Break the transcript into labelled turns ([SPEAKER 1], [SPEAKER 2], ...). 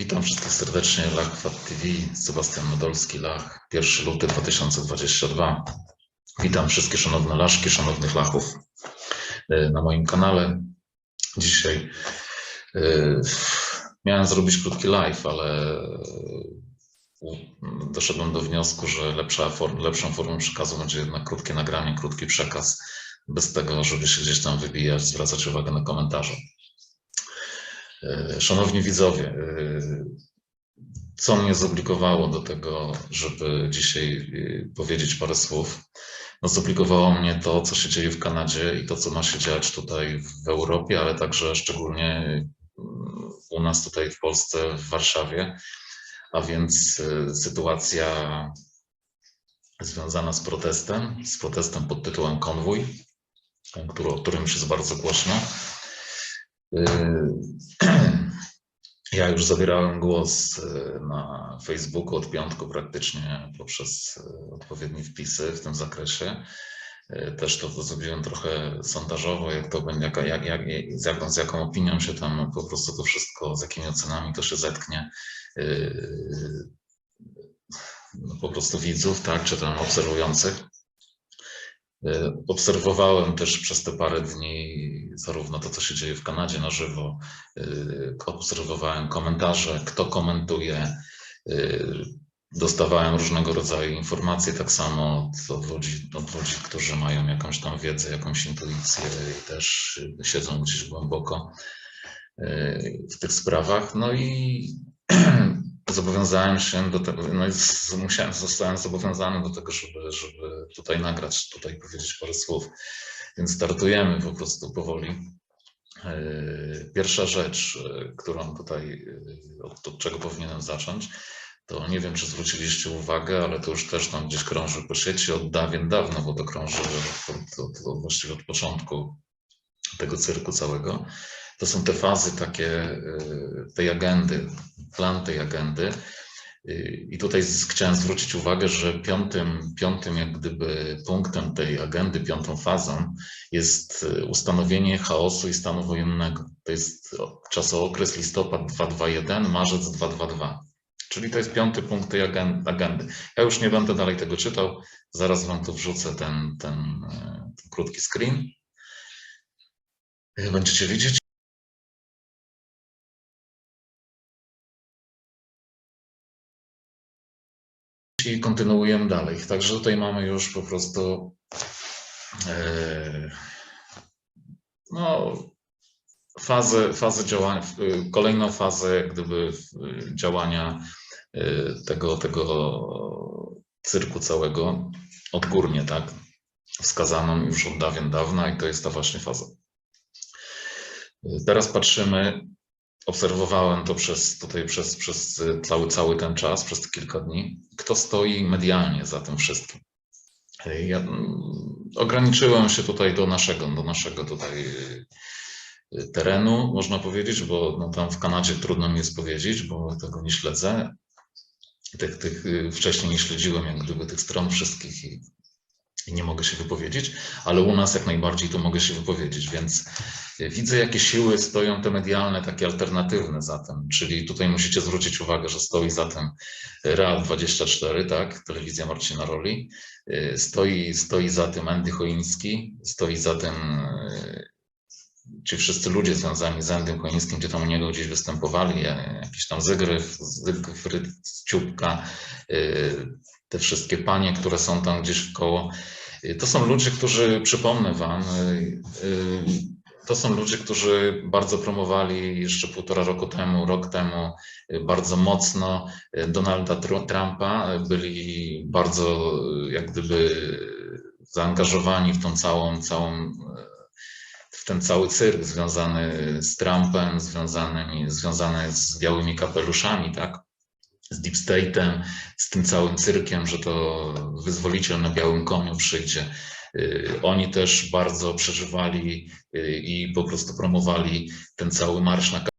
[SPEAKER 1] Witam wszystkich serdecznie. Lach Fat TV, Sebastian Nadolski, Lach, 1 luty 2022. Witam wszystkie szanowne laszki, szanownych lachów e, na moim kanale. Dzisiaj e, miałem zrobić krótki live, ale u- doszedłem do wniosku, że lepsza form, lepszą formą przekazu będzie jednak krótkie nagranie, krótki przekaz, bez tego, żeby się gdzieś tam wybijać, zwracać uwagę na komentarze. E, Szanowni widzowie, e, co mnie zobligowało do tego, żeby dzisiaj e, powiedzieć parę słów? No, zobligowało mnie to, co się dzieje w Kanadzie i to, co ma się dziać tutaj w Europie, ale także szczególnie mm, u nas tutaj w Polsce, w Warszawie, a więc sytuacja związana z protestem, z protestem pod tytułem Konwój, o którym już jest bardzo głośno. Ja już zabierałem głos e, na Facebooku od piątku praktycznie poprzez e, odpowiednie wpisy w tym zakresie. E, Też to zrobiłem trochę sondażowo, jak to będzie, jaka, jak, jak, z, jaką, opinią się tam po prostu to wszystko, z jakimi ocenami to się zetknie. No, po prostu widzów, tak, czy tam obserwujących. E, Obserwowałem też przez te parę dni zarówno to, co się dzieje w Kanadzie na żywo, e, obserwowałem komentarze, kto komentuje, e, dostawałem różnego rodzaju informacje, tak samo od- ludzi, od ludzi, którzy mają jakąś tam wiedzę, jakąś intuicję i też siedzą gdzieś głęboko w tych sprawach. No i zobowiązałem się do tego, no i musiałem, zostałem zobowiązany do tego, żeby, żeby tutaj nagrać, tutaj powiedzieć parę słów. Więc startujemy po prostu powoli. E, Pierwsza rzecz, e, którą tutaj, e, od, czego powinienem zacząć, to nie wiem, czy zwróciliście uwagę, ale to już też tam gdzieś krąży po sieci od dawien dawno, bo to krąży od, od, od, właściwie od początku tego cyrku całego. To są te fazy takie tej agendy, plan tej agendy. Y, I tutaj chciałem zwrócić uwagę, że piątym, piątym jak gdyby punktem tej agendy, piątą fazą jest y, ustanowienie chaosu i stanu wojennego. To jest czasookres listopad 221, marzec 222. Czyli to jest piąty punkt tej agen- agendy. Ja już nie będę dalej tego czytał, zaraz wam tu wrzucę ten, ten, e, ten krótki screen. Y, Będziecie widzieć. I kontynuujemy dalej. Także tutaj mamy już po prostu e, no, fazę, fazę działania, kolejną fazę gdyby y, działania y, tego, tego cyrku całego odgórnie, tak? Wskazaną już od dawien dawna i to jest ta właśnie faza. Teraz patrzymy, obserwowałem to przez tutaj przez, przez y, cały, cały ten czas, przez te kilka dni, kto stoi medialnie za tym wszystkim. Y, Ja mm, ograniczyłem się tutaj do naszego, do naszego tutaj y, terenu, można powiedzieć, bo no, tam w Kanadzie trudno mi jest powiedzieć, bo tego nie śledzę. Tych, tych wcześniej nie śledziłem jak gdyby tych stron wszystkich i, i nie mogę się wypowiedzieć, ale u nas jak najbardziej to mogę się wypowiedzieć, więc y, widzę jakie siły stoją te medialne, takie alternatywne za tym, czyli tutaj musicie zwrócić uwagę, że stoi za tym Real 24, tak, telewizja Marcina Roli, y, stoi, stoi za tym Andy Choiński, stoi za tym y, ci wszyscy ludzie związani z Endym Choińskim, gdzie tam u niego gdzieś występowali, e, jakiś tam Zygryf, Zygfryd, Ciupka, te wszystkie panie, które są tam gdzieś w koło. Y, To są ludzie, którzy, przypomnę wam, y, y, to są ludzie, którzy bardzo promowali jeszcze półtora roku temu, rok temu bardzo mocno Donalda Tru- Trumpa, byli bardzo jak gdyby zaangażowani w tą całą, całą w ten cały cyrk związany z Trumpem, związany, związany z białymi kapeluszami, tak? Z Deep State'em, z tym całym cyrkiem, że to wyzwoliciel na białym koniu przyjdzie. Y, Oni też bardzo przeżywali y, i po prostu promowali ten cały marsz na